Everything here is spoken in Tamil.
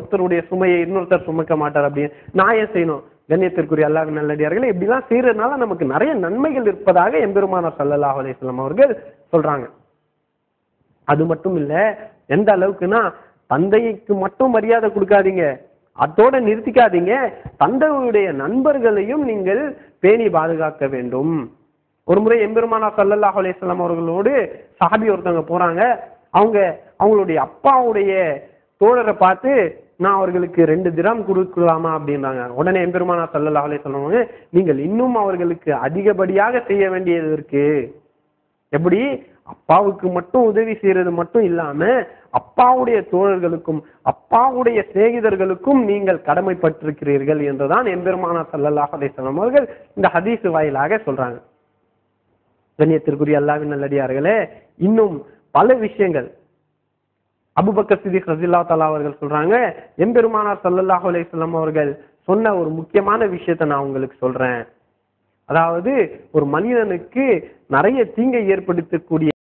ஒருத்தருடைய சுமையை இன்னொருத்தர் சுமக்க மாட்டார் அப்படின்னு நான் ஏன் செய்யணும்? கண்ணியத்திற்குரிய அல்லாஹ் நல்லடியார்களே இப்படிலாம் செய்யறதுனால நமக்கு நிறைய நன்மைகள் இருப்பதாக எம்பெருமானார் சல்லல்லாஹ் அலிஸ்லாம் அவர்கள் சொல்றாங்க. அது மட்டும் இல்ல எந்த அளவுக்குன்னா தந்தைக்கு மட்டும் மரியாதை கொடுக்காதீங்க அதோட நிறுத்திக்காதீங்க தந்தையுடைய நண்பர்களையும் நீங்கள் பேணி பாதுகாக்க வேண்டும். ஒரு முறை எம்பெருமானா சல்லல்லாஹ் அலிஸ்லாம் அவர்களோடு சஹாபி ஒருத்தவங்க போறாங்க அவங்க அவங்களுடைய அப்பாவுடைய தோழரை பார்த்து நான் அவர்களுக்கு ரெண்டு திரம் கொடுக்கலாமா அப்படின்றாங்க. உடனே எம்பெருமானா சல்லல்லாஹு அலைஹி சொல்லுவாங்க நீங்கள் இன்னும் அவர்களுக்கு அதிகப்படியாக செய்ய வேண்டியது இருக்கு. எப்படி? அப்பாவுக்கு மட்டும் உதவி செய்யறது மட்டும் இல்லாம அப்பாவுடைய தோழர்களுக்கும் அப்பாவுடைய சிநேகிதர்களுக்கும் நீங்கள் கடமைப்பட்டிருக்கிறீர்கள் என்றுதான் எம்பெருமானா சல்லல்லாஹ் அலைஹி அவர்கள் இந்த ஹதீஸ் வாயிலாக சொல்றாங்க. கண்ணியத்திற்குரிய அல்லாவின் நல்லடியார்களே இன்னும் பல விஷயங்கள் அபுபக்கர் சிதிக் ரசில்லா தலா அவர்கள் சொல்றாங்க எம்பெருமானார் சல்லல்லாஹு அலையம் அவர்கள் சொன்ன ஒரு முக்கியமான விஷயத்தை நான் உங்களுக்கு சொல்றேன். அதாவது ஒரு மனிதனுக்கு நிறைய தீங்கை ஏற்படுத்தக்கூடிய